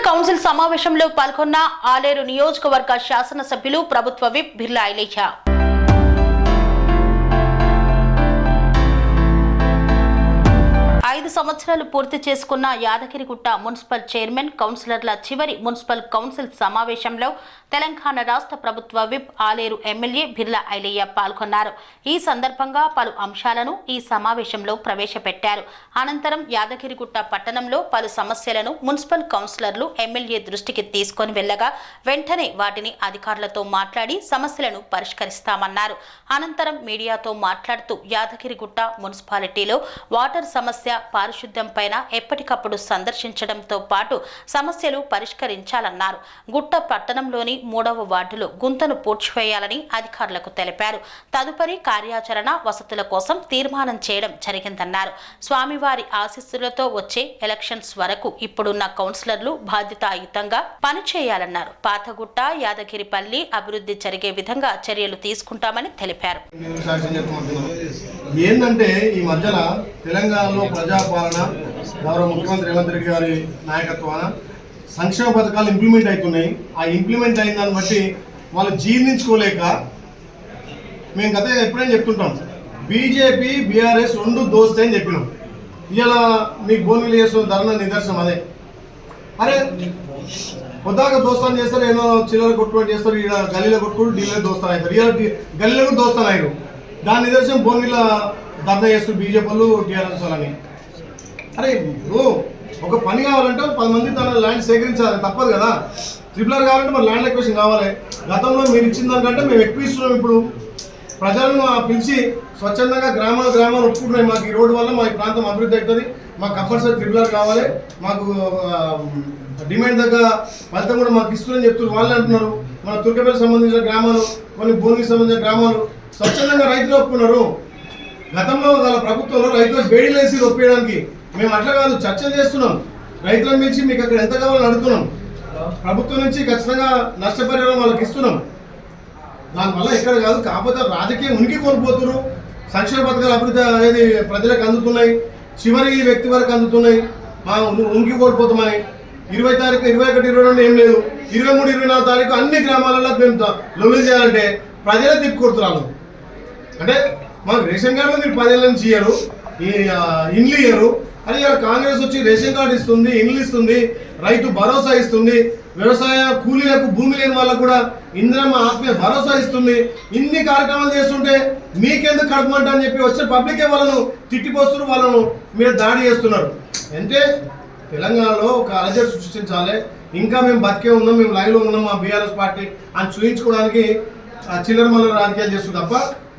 Municipal council సమావేశంలో పాల్గొన్న ఆలేరు నియోజకవర్గ శాసనసభ్యులు ప్రభుత్వ విప్ బిర్లా ఐలయ్య ఐదు సంవత్సరాలు పూర్తి చేసుకున్న యాదగిరిగుట్ట మున్సిపల్ చైర్మన్ కౌన్సిలర్ల చివరి మున్సిపల్ కౌన్సిల్ సమావేశంలో తెలంగాణ రాష్ట్ర ప్రభుత్వ విప్ ఆలేరు ఎమ్మెల్యే బిర్లా ఐలయ్య పాల్గొన్నారు. ఈ సందర్భంగా పలు అంశాలను ఈ సమావేశంలో ప్రవేశపెట్టారు. అనంతరం యాదగిరిగుట్ట పట్టణంలో పలు సమస్యలను మున్సిపల్ కౌన్సిలర్లు ఎమ్మెల్యే దృష్టికి తీసుకొని వెళ్ళగా వెంటనే వాటిని అధికారులతో మాట్లాడి సమస్యలను పరిష్కరిస్తామన్నారు. అనంతరం మీడియాతో మాట్లాడుతూ యాదగిరిగుట్ట మున్సిపాలిటీలో వాటర్ సమస్య పారిశుద్ధ్యం పైన ఎప్పటికప్పుడు సందర్శించడంతో పాటు సమస్యలు పరిష్కరించాలన్నారు. గుట్ట పట్టణంలోని మూడవ వార్డులో గుంతను పూడ్చివేయాలని అధికారులకు తెలిపారు. తదుపరి కార్యాచరణ వసతుల కోసం తీర్మానం చేయడం జరిగిందన్నారు. స్వామివారి ఆశీస్సులతో వచ్చే ఎలక్షన్స్ వరకు ఇప్పుడున్న కౌన్సిలర్లు బాధ్యతాయుతంగా పనిచేయాలన్నారు. పాతగుట్ట యాదగిరిపల్లి అభివృద్ధి జరిగే విధంగా చర్యలు తీసుకుంటామని తెలిపారు. ఏంటంటే ఈ మధ్యన తెలంగాణలో ప్రజాపాలన గౌరవ ముఖ్యమంత్రి రేవంత్ రెడ్డి గారి నాయకత్వాన సంక్షేమ పథకాలు ఇంప్లిమెంట్ అవుతున్నాయి. ఆ ఇంప్లిమెంట్ అయిన దాన్ని బట్టి వాళ్ళు జీర్ణించుకోలేక మేము గత ఎప్పుడైనా చెప్తుంటాం బీజేపీ బీఆర్ఎస్ రెండు దోస్తే అని చెప్పినాం. ఇలా మీకు భోన్లు చేస్తున్న ధరణ నిదర్శనం అదే. అరే పొద్దాక దోస్తాను చేస్తారు ఏదో చిల్లర కొట్టుకొని చేస్తారు ఈడ గల్లీలో కొట్టుకుంటూ ఢిల్లీలో దోస్తాను అవుతారు. ఇలా డి- గల్లీలో దోస్తాను అయ్యారు. దాని నిదర్శనం భోన్గిల ధర్నా చేస్తారు బీజేపీ వాళ్ళు టీఆర్ఎస్ వాళ్ళని అరే ఇప్పుడు ఒక పని కావాలంటే పది మంది తన ల్యాండ్ సేకరించాలి తప్పదు కదా. ట్రిపులర్ కావాలంటే మరి ల్యాండ్ ఎక్వేషన్ కావాలి. గతంలో మీరు ఇచ్చిన దానికంటే మేము ఎక్కువ ఇస్తున్నాం ఇప్పుడు. ప్రజలను పిలిచి స్వచ్ఛందంగా గ్రామాలు గ్రామాలు ఒప్పుకుంటున్నాయి. మాకు ఈ రోడ్డు వల్ల మా ఈ ప్రాంతం అభివృద్ధి అవుతుంది. మాకు కంపల్సరీ ట్రిపులర్ కావాలి. మాకు డిమాండ్ దగ్గర ఫలితం కూడా మాకు ఇస్తుందని చెప్తున్నారు. వాళ్ళు అంటున్నారు. మన తుర్కపల్లి సంబంధించిన గ్రామాలు కొన్ని భూమికి సంబంధించిన గ్రామాలు స్వచ్ఛందంగా రైతులు ఒప్పుకున్నారు. గతంలో గల ప్రభుత్వంలో రైతులకు బేడీలు వేసి ఒప్పేయడానికి మేము అట్లా కాదు చర్చలు చేస్తున్నాం. రైతులను పిలిచి మీకు అక్కడ ఎంత కావాలని అడుగుతున్నాం. ప్రభుత్వం నుంచి ఖచ్చితంగా నష్టపరిహారం వాళ్ళకి ఇస్తున్నాం. దానివల్ల ఇక్కడ కాదు కాకపోతే రాజకీయ ఉనికి కోల్పోతున్నారు. సంక్షేమ పథకాలు అభివృద్ధి అనేది ప్రజలకు అందుతున్నాయి. చివరి వ్యక్తి వరకు అందుతున్నాయి. మా ఉనికి కోల్పోతున్నాయి. ఇరవై తారీఖు ఇరవై ఒకటి ఇరవై రెండు ఏం లేదు. ఇరవై మూడు ఇరవై నాలుగు తారీఖు అన్ని గ్రామాలలో మేము త- చేయాలంటే ప్రజలే తిప్పుకొడుతున్నారు అంటే మాకు రేషన్ కార్డులో మీరు పదేళ్ళ నుంచి ఇయ్యరు. ఈ ఆ, ఇండ్లు ఇయ్యరు. అని ఇలా కాంగ్రెస్ వచ్చి రేషన్ కార్డు ఇస్తుంది ఇండ్లు ఇస్తుంది రైతు భరోసా ఇస్తుంది వ్యవసాయ కూలీలకు భూమి లేని వాళ్ళకు కూడా ఇంద్రమ్మ ఆత్మీయ భరోసా ఇస్తుంది. ఇన్ని కార్యక్రమాలు చేస్తుంటే మీకెందుకు కడపమంట అని చెప్పి వచ్చే పబ్లికే వాళ్ళను తిట్టిపోస్తున్నారు వాళ్ళను మీరు దాడి చేస్తున్నారు. అంటే తెలంగాణలో ఒక అలజడి సృష్టించాలి. ఇంకా మేము బతికే ఉన్నాం మేము లైవ్లో ఉన్నాం మా బీఆర్ఎస్ పార్టీ అని చూపించుకోవడానికి ఆ చిల్లర మల్లర రాజకీయాలు చేస్తుంది తప్ప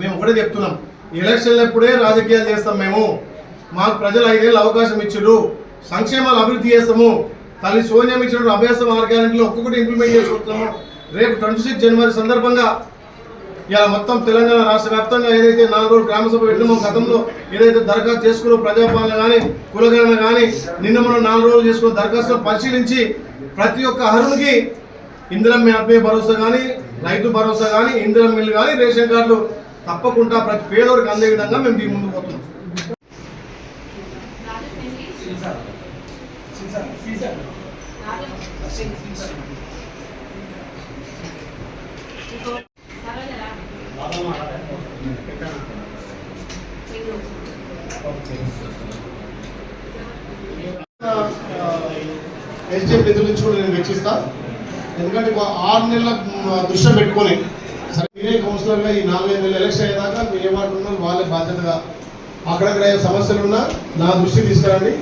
మేము ఒకటే చెప్తున్నాం. ఎలక్షన్లు ఎప్పుడే రాజకీయాలు చేస్తాం మేము. మాకు ప్రజలు ఐదేళ్ళు అవకాశం ఇచ్చారు. సంక్షేమాలు అభివృద్ధి చేస్తాము. తల్లి సోనియా ఇచ్చిన అభ్యాస మార్గానికి ఒక్కొక్కటి ఇంప్లిమెంట్ చేసుకుంటున్నాము రేపు ట్వంటీ సిక్స్ జనవరి సందర్భంగా ఇలా మొత్తం తెలంగాణ రాష్ట్ర వ్యాప్తంగా ఏదైతే నాలుగు రోజులు గ్రామ సభ పెట్టినామో గతంలో ఏదైతే దరఖాస్తు చేసుకున్న ప్రజాపాలన కానీ కులగణన కానీ నిన్న మనం నాలుగు రోజులు చేసుకున్న దరఖాస్తులు పరిశీలించి ప్రతి ఒక్క అర్హునికి ఇందిరం ఆత్మీయ భరోసా కానీ రైతు భరోసా కానీ ఇందిరం మిల్లు కానీ రేషన్ కార్డులు తప్పకుండా ప్రతి పేదోడికి అందే విధంగా మేము దీని ముందు పోతున్నాం. ఎస్జేపీ నిధుల నుంచి కూడా నేను వెచ్చిస్తా. ఎందుకంటే ఆరు నెలల దృష్టి పెట్టుకొని సరే మీరే కౌన్సిలర్గా ఈ నాలుగైదు నెలలు ఎలక్షన్ అయ్యేదాకా మీరు ఏమంటున్నారు వాళ్ళే బాధ్యతగా అక్కడక్కడ ఏ సమస్యలు ఉన్నా నా దృష్టి తీసుకురండి.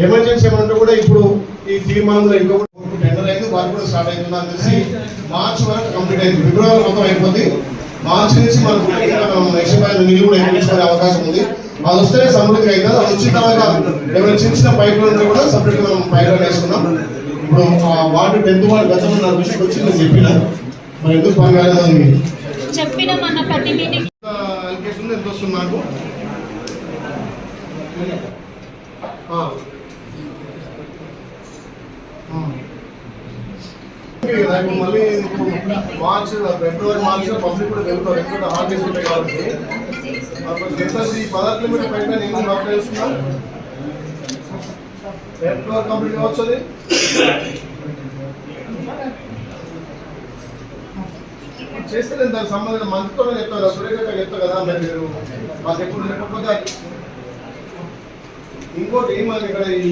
ఎమర్జెన్సీ ఏమంటే కూడా ఇప్పుడు ఈ తీర్మానంలో ఇంకొకటి టెండర్ అయింది వాళ్ళు కూడా స్టార్ట్ అవుతుంది నాకు తెలిసి మార్చ్ వరకు కంప్లీట్ అయింది. ఫిబ్రవరి మొత్తం అయిపోతుంది మార్చి నుంచి మనకు నెక్స్ట్ నిధులు కూడా ఇప్పించుకునే అవకాశం ఉంది. అది వస్తేనే సమృద్ధిగా అయింది అది వచ్చిన తర్వాత ఏమైనా చిన్న చిన్న పైప్ ఉంటే కూడా సపరేట్గా మనం పైప్ వేసుకున్నాం ఇప్పుడు ఆ వార్డు టెన్త్ వార్డు గతంలో నా దృష్టికి వచ్చి నేను చెప్పిన. మరి ఎందుకు పని కాలేదని చెప్పిన మన ప్రతి మీటింగ్ ఎంత వస్తుంది నాకు? మళ్ళీ మార్చ్ ఫిబ్రవరి మార్చ్ పబ్లిక్ కూడా వెళ్తారు ఎందుకంటే హాలిడేస్ ఉంటాయి కాబట్టి జనరల్ ఈ పదహారు కిలోమీటర్ పైన నేను వర్క్ చేస్తున్నాను ఫిబ్రవరి కంప్లీట్ కావచ్చు చేస్తే నేను దానికి సంబంధించిన మంత్రితో చెప్తాను సురేఖ చెప్తాను కదా మరి మీరు మాకు ఎప్పుడు లేకపోతే ఇంకోటి ఏమని ఇక్కడ ఈ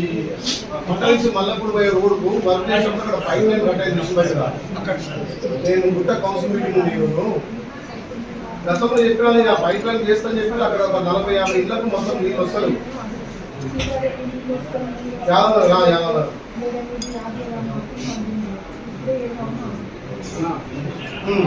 పట్టాల్సి మల్లప్పుడు పోయే రోడ్డుకు వర్క్ చేసినప్పుడు అక్కడ పైప్ లైన్ కట్టాను చూసి నేను గుట్ట కౌన్సిల్ మీటింగ్ ఉంది ఈరోజు గతంలో చెప్పినా ఆ పైప్ లైన్ చేస్తాను చెప్పి అక్కడ ఒక నలభై యాభై ఇళ్ళకు మొత్తం నీళ్ళు వస్తారు యాదవ్ రా యాదవ్ రా. ఉమ్.